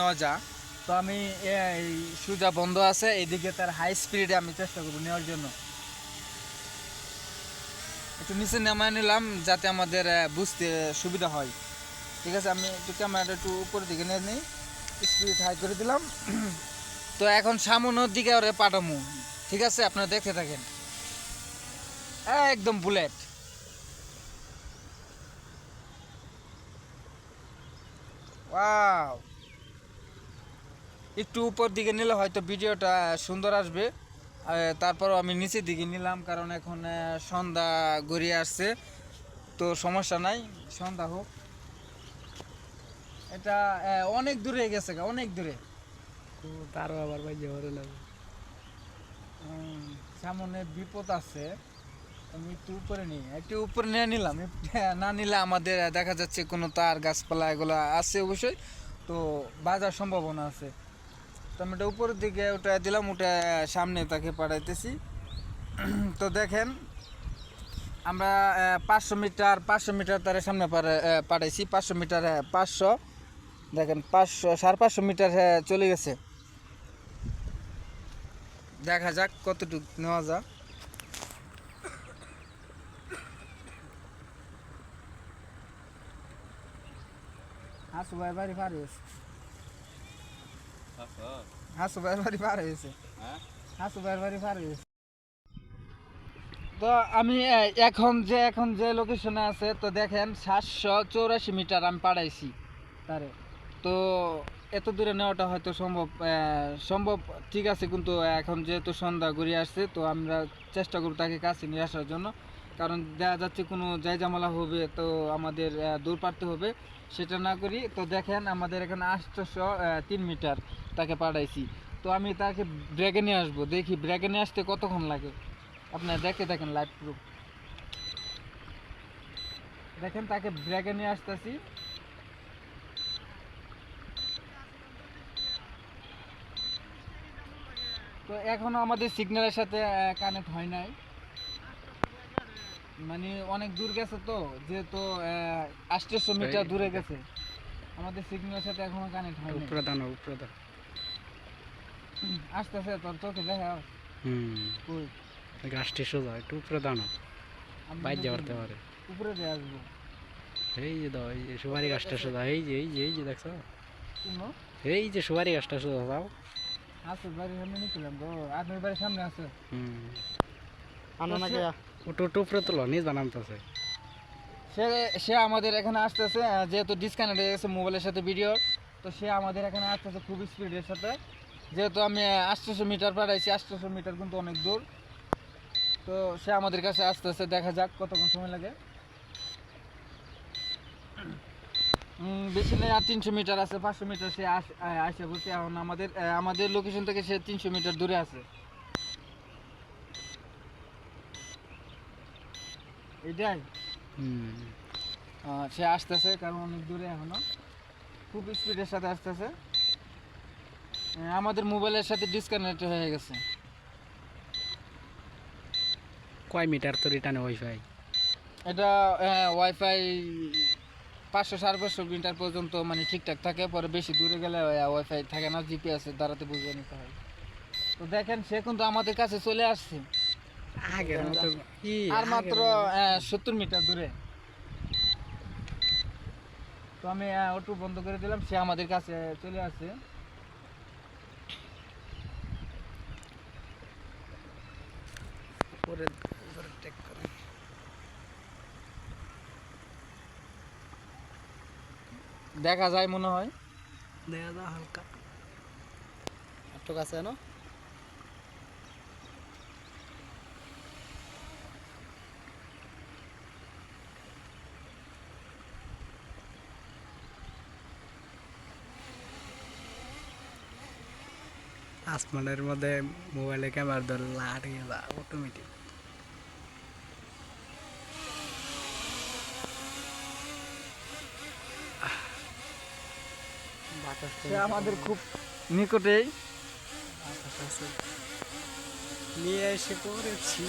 নেওয়া যা তো আমি সুজা বন্ধ আছে, এইদিকে তার হাই স্পিডে আমি চেষ্টা করব নেওয়ার জন্য। একটু নিচে নামায় নিলাম, যাতে আমাদের বুঝতে সুবিধা হয়। ঠিক আছে, আমি একটু ক্যামেরাটা একটু দিকে নিয়ে নিই। স্পিড হাই করে দিলাম। তো এখন সামনের দিকে ওরে পাঠামু। ঠিক আছে, আপনারা দেখতে থাকেন। একদম বুলেট। ওয়াও। একটু উপর দিকে নিলে হয়তো ভিডিওটা সুন্দর আসবে। তারপরও আমি নিচের দিকে নিলাম কারণ এখন সন্ধ্যা গড়িয়ে আসছে। তো সমস্যা নাই সন্ধ্যা হোক। এটা অনেক দূরে গেছে অনেক দূরে। তারও আবার ভাই জোরে লাগে সামনে বিপদ আছে। আমি একটু উপরে নিই একটু উপরে নিয়ে নিলাম। না নিলে আমাদের দেখা যাচ্ছে কোনো তার গাছপালা এগুলো আছে অবশ্যই। তো বাজার সম্ভাবনা আছে। আমি উপরের দিকে ওটা দিলাম ওটা সামনে তাকে পাঠাইতেছি তো দেখেন আমরা পাঁচশো মিটার পাঁচশো মিটার তার সামনে পাঠাইছি পাঁচশো মিটার পাঁচশো। দেখেন পাঁচশো সাড়ে পাঁচশো মিটার হ্যাঁ, চলে গেছে। দেখা যাক কতটুকু নেওয়া যাক হাসু ভাই বাড়ি পার হয়েছে। হাসু ভাই বাড়ি পার হয়েছে। হাসু ভাই বাড়ি পার হয়েছে। তো আমি এখন যে এখন যে লোকেশনে আছে তো দেখেন সাতশো চৌরাশি মিটার আমি পাঠাইছি তারে। তো এত দূরে নেওয়াটা হয়তো সম্ভব সম্ভব ঠিক আছে কিন্তু এখন যেহেতু সন্ধ্যা ঘুরিয়ে আসছে তো আমরা চেষ্টা করব তাকে কাছে নিয়ে আসার জন্য। কারণ দেখা যাচ্ছে কোনো জায়জামালা হবে, তো আমাদের দূর পারতে হবে, সেটা না করি। তো দেখেন আমাদের এখানে আটশোশো তিন মিটার তাকে পাঠাইছি তো আমি তাকে ব্রেকে নিয়ে আসব। দেখি ব্রেকে নিয়ে আসতে কতক্ষণ লাগে? আপনার দেখে দেখেন লাইট প্রুফ দেখেন তাকে ব্রেকে নিয়ে আসতেছি। তো এখনও আমাদের সিগন্যালের সাথে কানেক্ট হয় নাই। মানে অনেক দূর গেছে তো যেহেতু আটশোশো মিটার দূরে গেছে। আমাদের সিগন্যালের সাথে এখনও কানেক্ট হয় নাই উপরে দানো উপরে দাও আসতেছে তোর চোখে দেখা হুম। কই? গাছটি সোজা একটু উপরে দানো আমি বাইর যাওয়াতে পারে উপরে দিয়ে আসব। এই যে দাও এই যে সুপারি গাছটা সোজা এই যে এই যে এই যে দেখছ? শুনো এই যে সুপারি গাছটা সোজা দাও। আছে বাড়ির সামনে নিয়েছিলাম গো আপনার বাড়ির সামনে আছে। হুম। আনো নাকি সে সে আমাদের এখানে আসতেছে যেহেতু ডিসকানেক্ট হয়ে গেছে মোবাইলের সাথে ভিডিও তো সে আমাদের এখানে আসতেছে খুব স্পিডের সাথে। যেহেতু আমি আটশোশো মিটার পাঠাইছি, আটশোশো মিটার কিন্তু অনেক দূর। তো সে আমাদের কাছে আসতেছে, দেখা যাক কতক্ষণ সময় লাগে। বেশি নেই আর তিনশো মিটার আছে, পাঁচশো মিটার সে আসে বলছে এখন আমাদের আমাদের লোকেশন থেকে সে তিনশো মিটার দূরে আছে। এটাই? সে আসতেছে কারণ অনেক দূরে এখনও। খুব স্পিডের সাথে আসতেছে। আমাদের মোবাইলের সাথে ডিসকানেক্ট হয়ে গেছে। কয় মিটার তো রিটার্ন ওয়াইফাই এটা ওয়াইফাই পাঁচশো সাড়ে পাঁচশো মিটার পর্যন্ত মানে ঠিকঠাক থাকে পরে বেশি দূরে গেলে ওয়াইফাই থাকে না জিপিএস এর দ্বারাতে বুঝে নিতে হয়। তো দেখেন সে কিন্তু আমাদের কাছে চলে আসছে। আগের মতো কি? আর মাত্র সত্তর মিটার দূরে। তো আমি অটো বন্ধ করে দিলাম সে আমাদের কাছে চলে টেক করে দেখা যায় মনে হয়। দেখা যা হালকা। একটু কাছে না। আসমানের মধ্যে মোবাইলে ক্যামেরা ধরে লাট হয়ে যা অটোমেটিক আমাদের খুব নিকটেই। নিয়ে এসে পড়েছি